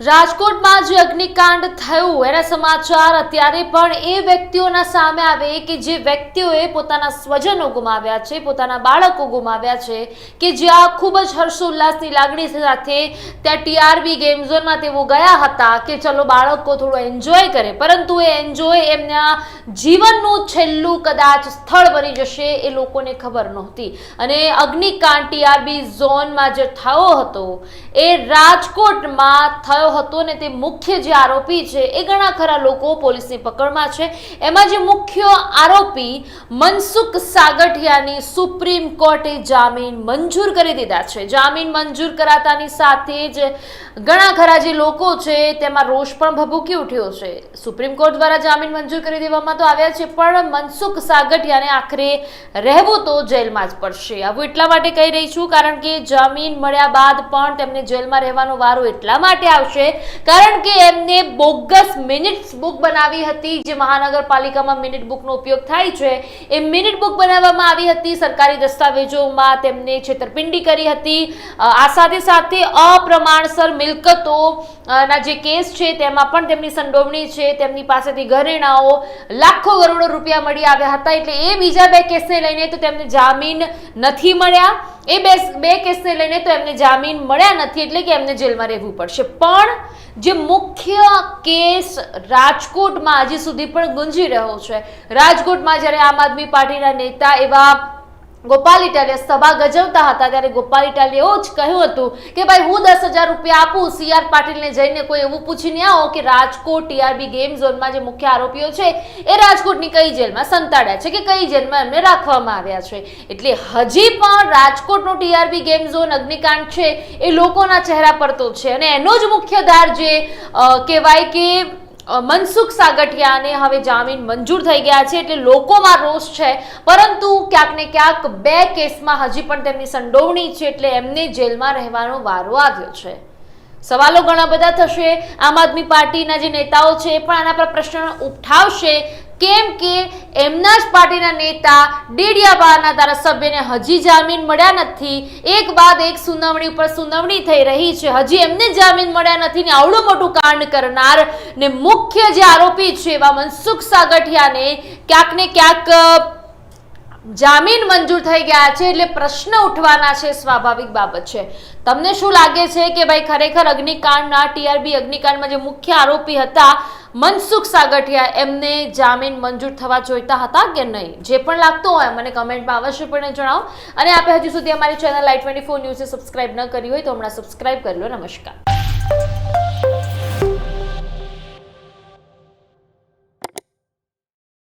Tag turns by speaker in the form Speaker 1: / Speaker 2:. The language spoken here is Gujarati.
Speaker 1: રાજકોટમાં જે અગ્નિકાંડ થયું, એના સમાચાર અત્યારે પણ એ વ્યક્તિઓના સામે આવે કે જે વ્યક્તિઓએ પોતાના સ્વજનો ગુમાવ્યા છે, પોતાના બાળકો ગુમાવ્યા છે, કે જ્યાં ખૂબ જ હર્ષોલ્લાસની લાગણી સાથે ત્યાં ટીઆરબી ગેમ ઝોનમાં તેઓ ગયા હતા કે ચલો બાળકો થોડું એન્જોય કરે. પરંતુ એ એન્જોય એમના જીવનનું છેલ્લું કદાચ સ્થળ બની જશે એ લોકોને ખબર નહોતી. અને અગ્નિકાંડ ટીઆરબી ઝોનમાં જે થયો હતો, એ રાજકોટમાં થયો હતો ને તે મુખ્ય જે આરોપી છે એ ઘણા ખરા લોકો પોલીસની પકડમાં છે. એમાં જે મુખ્ય આરોપી મનસુખ સાગઠિયાની સુપ્રીમ કોર્ટે જામીન મંજૂર કરી દીધા છે. જામીન મંજૂર કરાતાની સાથે જ ઘણા ખરા જે લોકો છે તેમાં રોષ પણ ભભૂકી ઉઠ્યો છે. સુપ્રીમ કોર્ટ દ્વારા જામીન મંજૂર કરી દેવામાં તો આવ્યા છે, પણ મનસુખ સાગઠિયાને આખરે રહેવું તો જેલમાં જ પડશે. આવું એટલા માટે કહી રહી છું, કારણ કે જામીન મળ્યા બાદ પણ તેમને જેલમાં રહેવાનો વારો એટલા માટે આવશે કારણ કે એમને બોગસ મિનિટ્સ બુક બનાવી હતી જે મહાનગરપાલિકામાં મિનિટ બુકનો ઉપયોગ થાય છે. એ મિનિટ બુક બનાવવામાં આવી હતી. સરકારી દસ્તાવેજોમાં તેમને છેતરપિંડી કરી હતી. આ સાથે સાથે અપ્રમાણસર મિલકતો ના જે કેસ છે, તેમાં પણ તેમની સંડોવણી છે. તેમની પાસેથી ઘરેણાઓ લાખો કરોડો રૂપિયા મળી આવ્યા હતા. એટલે એ બીજા બે કેસને લઈને તો તેમને જામીન નથી મળ્યા. એ બે બે કેસને લઈને તો એમને જામીન મળ્યા નથી એટલે કે એમને જેલમાં રહેવું પડશે. પણ જે મુખ્ય કેસ રાજકોટમાં હજી સુધી પણ ગુંજી રહ્યો છે. રાજકોટમાં જ્યારે આમ આદમી પાર્ટીના નેતા એવા ગોપાલ ઇટાલિયા સભા ગજવતા હતા ત્યારે ગોપાલ ઇટાલિયા એવું જ કહ્યું હતું કે ભાઈ, હું દસ હજાર રૂપિયા આપું, સી આર પાટીલને જઈને કોઈ એવું પૂછીને આવો કે રાજકોટ ટીઆરબી ગેમ ઝોનમાં જે મુખ્ય આરોપીઓ છે, એ રાજકોટની કઈ જેલમાં સંતાડ્યા છે કે કઈ જેલમાં એમને રાખવામાં આવ્યા છે. એટલે હજી પણ રાજકોટનો ટીઆરબી ગેમ ઝોન અગ્નિકાંડ છે, એ લોકોના ચહેરા પર તો છે. અને એનો જ મુખ્ય ધાર જે કહેવાય કે મનસુખ સાગઠિયાને હવે જામીન મંજૂર થઈ ગયા છે એટલે લોકોમાં રોષ છે. પરંતુ ક્યાંક ને ક્યાંક બે કેસમાં હજી પણ તેમની સંડોવણી છે એટલે એમને જેલમાં રહેવાનો વારો આવ્યો છે. સવાલો ઘણા બધા થશે. આમ આદમી પાર્ટીના જે નેતાઓ છે એ પણ આના પર પ્રશ્ન ઉઠાવશે. કેમ કે એમના જ પાર્ટીના નેતા ડેડિયાબાના ધારાસભ્યને હજી જામીન મળ્યા નથી. એક બાદ એક સુનાવણી ઉપર સુનાવણી થઈ રહી છે. હજી એમને જામીન મળ્યા નથી ને આવડું મોટું કાંડ કરનાર ને મુખ્ય જે આરોપી છે એવા મનસુખ સાગઠિયાને ક્યાંક ને ક્યાંક જામીન મંજૂર થઈ ગયા છે એટલે પ્રશ્ન ઉઠવાના છે સ્વાભાવિક બાબત છે. તમને શું લાગે છે કે ભાઈ ખરેખર અગ્નિકાંડના ટીઆરબી અગ્નિકાંડમાં જે મુખ્ય આરોપી હતા મનસુખ સાગઠિયા એમને જામીન મંજૂર થવા જોઈતા હતા કે નહીં? જે પણ લાગતું હોય મને કમેન્ટમાં અવશ્યપણે જણાવો. અને આપણે હજુ સુધી અમારી ચેનલ લાઈટ ટ્વેન્ટી ફોર ન્યૂઝને સબસ્ક્રાઈબ ન કરી હોય તો હમણાં સબસ્ક્રાઈબ કરી લો. નમસ્કાર.